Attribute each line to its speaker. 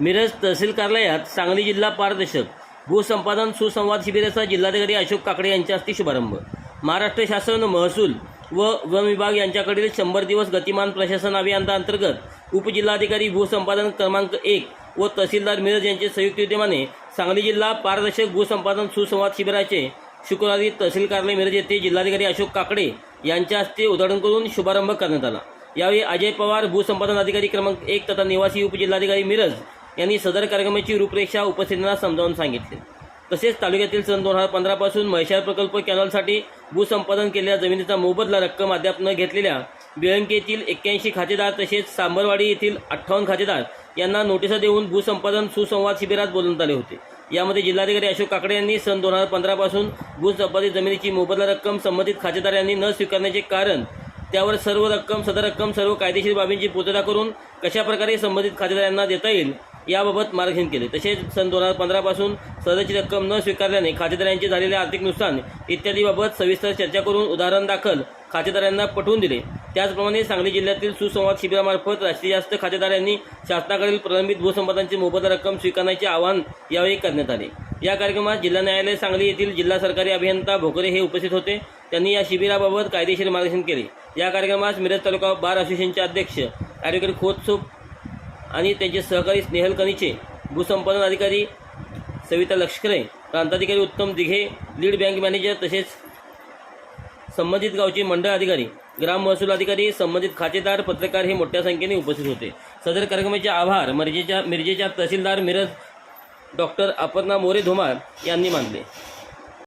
Speaker 1: मिरज तहसील कार्यालयात सांगली जिल्हा पारदर्शक भूसंपादन सुसंवाद शिबिराचा जिल्हाधिकारी अशोक काकडे यांच्या हस्ते शुभारंभ. महाराष्ट्र शासन महसूल व वन विभाग यांच्याकडील शंभर दिवस गतिमान प्रशासन अभियानांतर्गत उपजिल्हाधिकारी भूसंपादन क्रमांक एक व तहसीलदार मिरज यांचे संयुक्त विद्यमाने सांगली जिल्हा पारदर्शक भूसंपादन सुसंवाद शिबिराचे शुक्रवारी तहसील कार्यालय मिरज येथे जिल्हाधिकारी अशोक काकडे यांच्या हस्ते उद्घाटन करून शुभारंभ करण्यात आला. यावेळी अजय पवार भूसंपादन अधिकारी क्रमांक एक तथा निवासी उपजिल्हाधिकारी मिरज यांनी सदर कार्यक्रमाची रूपरेषा उपस्थितांना समजावून सांगितले. तसेच तालुक्यातील सन दोन हजार पंधरापासून म्हैसाळ प्रकल्प कॅनॉलसाठी भूसंपादन केलेल्या जमिनीचा मोबदला रक्कम अद्याप न घेतलेल्या बिळंकेतील एक्क्याऐंशी खातेदार तसेच सांबरवाडी येथील अठ्ठावन्न खातेदार यांना नोटिसा देऊन भूसंपादन सुसंवाद शिबिरात बोलवण्यात आले होते. यामध्ये जिल्हाधिकारी अशोक काकडे यांनी सन दोन हजार पंधरापासून भूसंपादित जमिनीची मोबदला रक्कम संबंधित खातेदार यांनी न स्वीकारण्याचे कारण त्यावर सर्व रक्कम सदर रक्कम सर्व कायदेशीर बाबींची पूर्तता करून कशाप्रकारे संबंधित खातेदारांना देता येईल याबाबत मार्गदर्शन केले. तसेच सन दोन हजार पंधरापासून सदरची रक्कम न स्वीकारल्याने खातेदारांचे झालेले आर्थिक नुकसान इत्यादीबाबत सविस्तर चर्चा करून उदाहरण दाखल खातेदारांना पटवून दिले. त्याचप्रमाणे सांगली जिल्ह्यातील सुसंवाद शिबिरामार्फत जास्तीत जास्त खातेदारांनी शासनाकडील प्रलंबित भूसंपादनाची मोबदला रक्कम स्वीकारण्याचे आवाहन यावेळी करण्यात आले. या कार्यक्रमात जिल्हा न्यायालय सांगली येथील जिल्हा सरकारी अभियंता भोकरे हे उपस्थित होते. त्यांनी या शिबिराबाबत कायदेशीर मार्गदर्शन केले. या कार्यक्रमात मिरज तालुका बार असोसिएशनचे अध्यक्ष ॲडव्होकेट खोतसुप आणि त्यांचे सहकारी स्नेहल कनिचे भूसंपादन अधिकारी सविता लष्करे प्रांताधिकारी उत्तम दिघे लीड बँक मॅनेजर तसेच संबंधित गावचे मंडळ अधिकारी ग्राम महसूल अधिकारी संबंधित खातेदार पत्रकार हे मोठ्या संख्येने उपस्थित होते. सदर कार्यक्रमाचे आभार मिरजेच्या मिरजेच्या तहसीलदार मिरज डॉक्टर अपर्णा मोरे धुमार यांनी मानले.